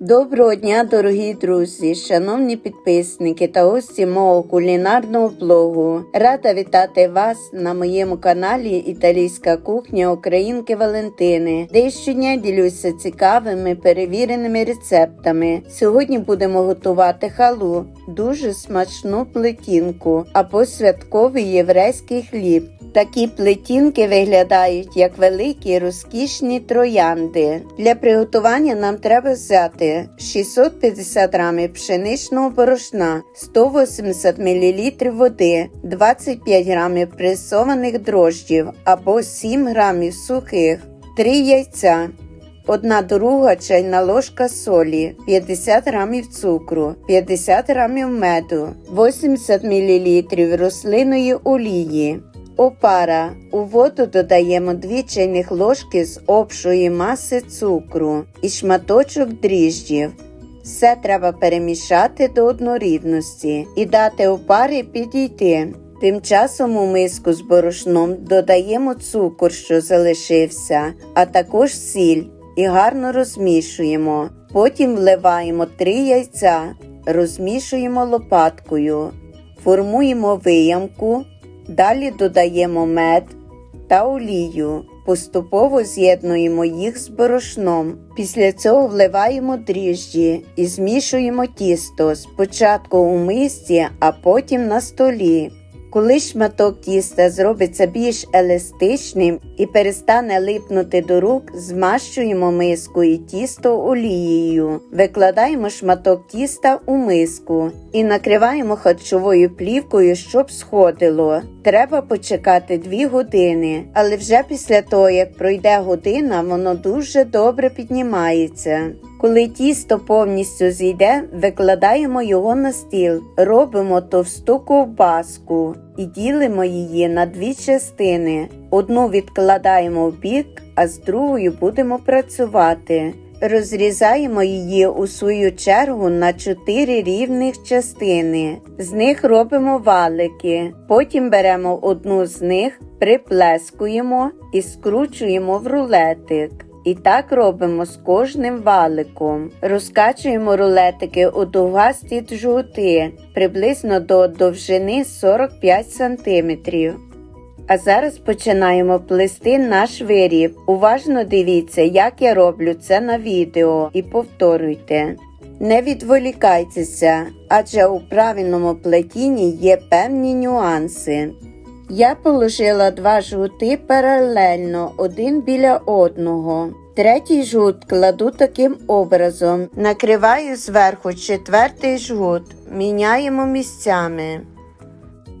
Доброго дня, дорогі друзі, шановні підписники та гості мого кулінарного блогу. Рада вітати вас на моєму каналі Італійська кухня Українки Валентини, де щодня ділюся цікавими перевіреними рецептами. Сьогодні будемо готувати халу, дуже смачну плетінку або святковий єврейський хліб. Такі плетінки виглядають як великі розкішні троянди. Для приготування нам треба взяти 650 г пшеничного борошна, 180 мл води, 25 г пресованих дрожджів або 7 г сухих, 3 яйця. Одна друга чайна ложка солі, 50 грамів цукру, 50 грамів меду, 80 мл рослинної олії. Опара. У воду додаємо 2 чайних ложки з обшої маси цукру і шматочок дріжджів. Все треба перемішати до однорідності і дати опарі підійти. Тим часом у миску з борошном додаємо цукор, що залишився, а також сіль і гарно розмішуємо. Потім вливаємо 3 яйця, розмішуємо лопаткою, формуємо виямку. Далі додаємо мед та олію. Поступово з'єднуємо їх з борошном. Після цього вливаємо дріжджі і змішуємо тісто спочатку у мисці, а потім на столі. Коли шматок тіста зробиться більш еластичним і перестане липнути до рук, змащуємо миску і тісто олією, викладаємо шматок тіста у миску і накриваємо харчовою плівкою, щоб сходило. Треба почекати 2 години, але вже після того, як пройде година, воно дуже добре піднімається. Коли тісто повністю зійде, викладаємо його на стіл, робимо товсту ковбаску і ділимо її на дві частини. Одну відкладаємо в бік, а з другою будемо працювати. Розрізаємо її у свою чергу на 4 рівних частини. З них робимо валики. Потім беремо одну з них, приплескуємо і скручуємо в рулетик. І так робимо з кожним валиком. Розкачуємо рулетики у довгасті джгути приблизно до довжини 45 см. А зараз починаємо плести наш виріб. Уважно дивіться, як я роблю це на відео і повторюйте. Не відволікайтеся, адже у правильному плетінні є певні нюанси. Я положила два жгути паралельно один біля одного. Третій жгут кладу таким образом. Накриваю зверху четвертий жгут, міняємо місцями.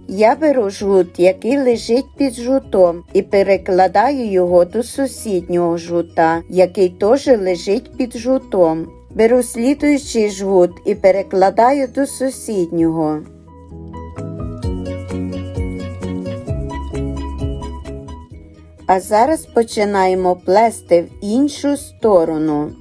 Я беру жгут, який лежить під жгутом, і перекладаю його до сусіднього жгута, який теж лежить під жгутом. Беру слідуючий жгут і перекладаю до сусіднього. А зараз починаємо плести в іншу сторону.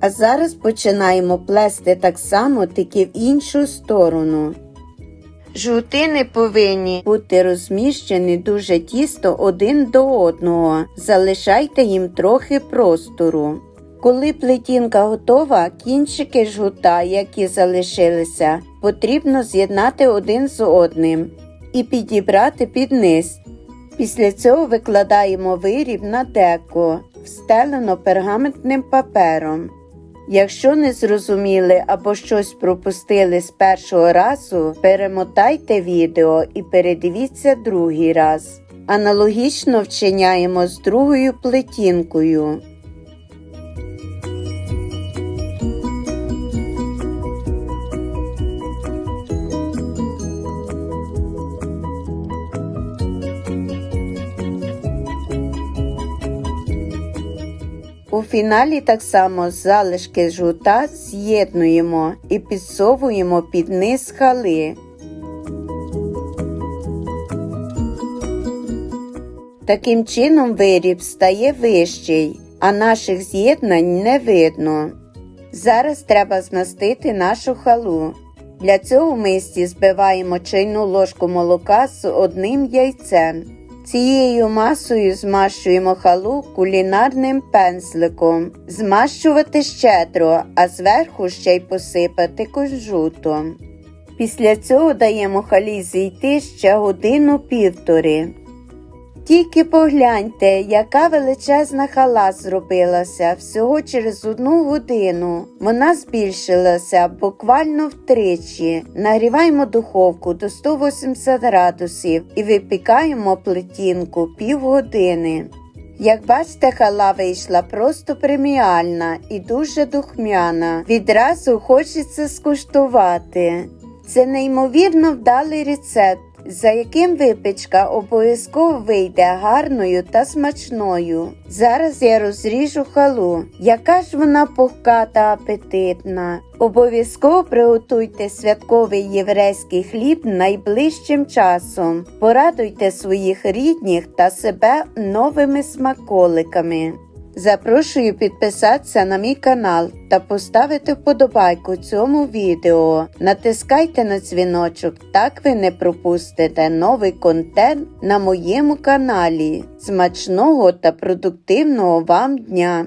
А зараз починаємо плести так само, тільки в іншу сторону. Жгути не повинні бути розміщені дуже тісто один до одного. Залишайте їм трохи простору. Коли плетінка готова, кінчики жгута, які залишилися, потрібно з'єднати один з одним і підібрати під низ. Після цього викладаємо виріб на деко, встелено пергаментним папером. Якщо не зрозуміли або щось пропустили з першого разу, перемотайте відео і передивіться другий раз. Аналогічно вчиняємо з другою плетінкою. У фіналі так само залишки жгута з'єднуємо і підсовуємо під низ хали. Таким чином виріб стає вищий, а наших з'єднань не видно. Зараз треба змастити нашу халу. Для цього в мисці збиваємо чайну ложку молока з одним яйцем. Цією масою змащуємо халу кулінарним пензликом. Змащувати щедро, а зверху ще й посипати кожутом. Після цього даємо халі зійти ще годину півтори. Тільки погляньте, яка величезна хала зробилася всього через одну годину. Вона збільшилася буквально втричі. Нагріваємо духовку до 180 градусів і випікаємо плетінку півгодини. Як бачите, хала вийшла просто преміальна і дуже духмяна. Відразу хочеться скуштувати. Це неймовірно вдалий рецепт, за яким випічка обов'язково вийде гарною та смачною. Зараз я розріжу халу. Яка ж вона пухка та апетитна. Обов'язково приготуйте святковий єврейський хліб найближчим часом. Порадуйте своїх рідних та себе новими смаколиками. Запрошую підписатися на мій канал та поставити вподобайку цьому відео. Натискайте на дзвіночок, так ви не пропустите новий контент на моєму каналі. Смачного та продуктивного вам дня!